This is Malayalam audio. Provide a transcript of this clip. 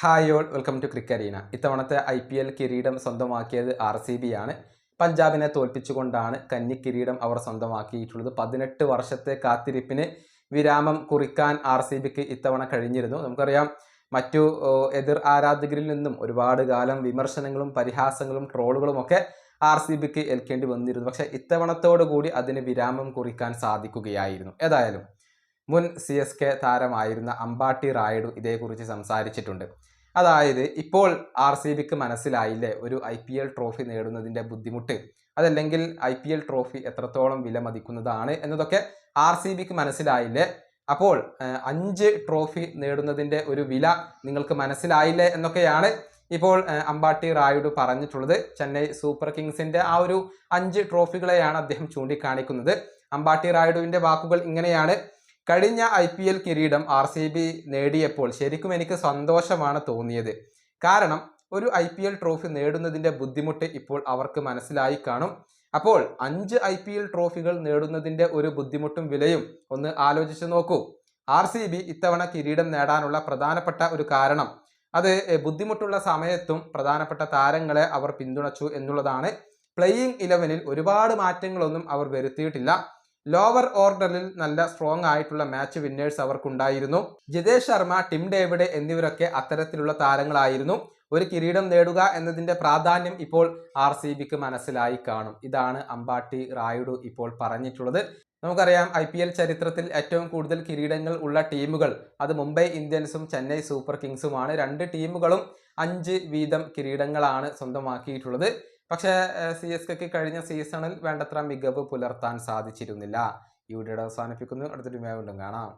ഹായ് ഓൾ വെൽക്കം ടു ക്രിക്കറീന ഇത്തവണത്തെ ഐ പി എൽ കിരീടം സ്വന്തമാക്കിയത് ആർ സി ബി ആണ്. പഞ്ചാബിനെ തോൽപ്പിച്ചുകൊണ്ടാണ് കന്നി കിരീടം അവർ സ്വന്തമാക്കിയിട്ടുള്ളത്. പതിനെട്ട് വർഷത്തെ കാത്തിരിപ്പിന് വിരാമം കുറിക്കാൻ ആർ സി ബിക്ക് ഇത്തവണ കഴിഞ്ഞിരുന്നു. നമുക്കറിയാം മറ്റു എതിർ ആരാധകരിൽ നിന്നും ഒരുപാട് കാലം വിമർശനങ്ങളും പരിഹാസങ്ങളും ട്രോളുകളും ഒക്കെ ആർ സി ബിക്ക് ഏൽക്കേണ്ടി വന്നിരുന്നു. പക്ഷേ ഇത്തവണത്തോടു കൂടി അതിന് വിരാമം കുറിക്കാൻ സാധിക്കുകയായിരുന്നു. ഏതായാലും മുൻ സി എസ് കെ താരമായിരുന്ന അമ്പാട്ടി റായിഡു ഇതേക്കുറിച്ച് സംസാരിച്ചിട്ടുണ്ട്. അതായത് ഇപ്പോൾ ആർ സി ബിക്ക് മനസ്സിലായില്ലേ ഒരു ഐ പി എൽ ട്രോഫി നേടുന്നതിന്റെ ബുദ്ധിമുട്ട്? അതല്ലെങ്കിൽ ഐ പി എൽ ട്രോഫി എത്രത്തോളം വില മതിക്കുന്നതാണ് എന്നതൊക്കെ ആർ സി ബിക്ക് മനസ്സിലായില്ലേ? അപ്പോൾ അഞ്ച് ട്രോഫി നേടുന്നതിന്റെ ഒരു വില നിങ്ങൾക്ക് മനസ്സിലായില്ലേ എന്നൊക്കെയാണ് ഇപ്പോൾ അമ്പാട്ടി റായുഡു പറഞ്ഞിട്ടുള്ളത്. ചെന്നൈ സൂപ്പർ കിങ്സിന്റെ ആ ഒരു അഞ്ച് ട്രോഫികളെയാണ് അദ്ദേഹം ചൂണ്ടിക്കാണിക്കുന്നത്. അമ്പാട്ടി റായുഡുവിന്റെ വാക്കുകൾ ഇങ്ങനെയാണ്. കഴിഞ്ഞ ഐ പി എൽ കിരീടം ആർ സി ബി നേടിയപ്പോൾ ശരിക്കും എനിക്ക് സന്തോഷമാണ് തോന്നിയത്. കാരണം ഒരു ഐ പി എൽ ട്രോഫി നേടുന്നതിന്റെ ബുദ്ധിമുട്ട് ഇപ്പോൾ അവർക്ക് മനസ്സിലായി കാണും. അപ്പോൾ അഞ്ച് ഐ പി എൽ ട്രോഫികൾ നേടുന്നതിന്റെ ഒരു ബുദ്ധിമുട്ടും വിലയും ഒന്ന് ആലോചിച്ച് നോക്കൂ. ആർ സി ബി ഇത്തവണ കിരീടം നേടാനുള്ള പ്രധാനപ്പെട്ട ഒരു കാരണം അത് ബുദ്ധിമുട്ടുള്ള സമയത്തും പ്രധാനപ്പെട്ട താരങ്ങളെ അവർ പിന്തുണച്ചു എന്നുള്ളതാണ്. പ്ലേയിങ് ഇലവനിൽ ഒരുപാട് മാറ്റങ്ങളൊന്നും അവർ വരുത്തിയിട്ടില്ല. ലോവർ ഓർഡറിൽ നല്ല സ്ട്രോങ് ആയിട്ടുള്ള മാച്ച് വിന്നേഴ്സ് അവർക്കുണ്ടായിരുന്നു. ജിതേഷ് ശർമ്മ ടിം ഡേവിഡ് എന്നിവരൊക്കെ അത്തരത്തിലുള്ള താരങ്ങളായിരുന്നു. ഒരു കിരീടം നേടുക എന്നതിന്റെ പ്രാധാന്യം ഇപ്പോൾ ആർ സി ബിക്ക് മനസ്സിലായി കാണും. ഇതാണ് അമ്പാട്ടി റായുഡു ഇപ്പോൾ പറഞ്ഞിട്ടുള്ളത്. നമുക്കറിയാം ഐ പി എൽ ചരിത്രത്തിൽ ഏറ്റവും കൂടുതൽ കിരീടങ്ങൾ ഉള്ള ടീമുകൾ അത് മുംബൈ ഇന്ത്യൻസും ചെന്നൈ സൂപ്പർ കിങ്സുമാണ്. രണ്ട് ടീമുകളും അഞ്ച് വീതം കിരീടങ്ങളാണ് സ്വന്തമാക്കിയിട്ടുള്ളത്. പക്ഷേ സി എസ് കെക്ക് കഴിഞ്ഞ സീസണിൽ വേണ്ടത്ര മികവ് പുലർത്താൻ സാധിച്ചിരുന്നില്ല. ഈ വീഡിയോയുടെ അവസാനിപ്പിക്കുന്നു. അടുത്തൊരു വീണ്ടും കാണാം.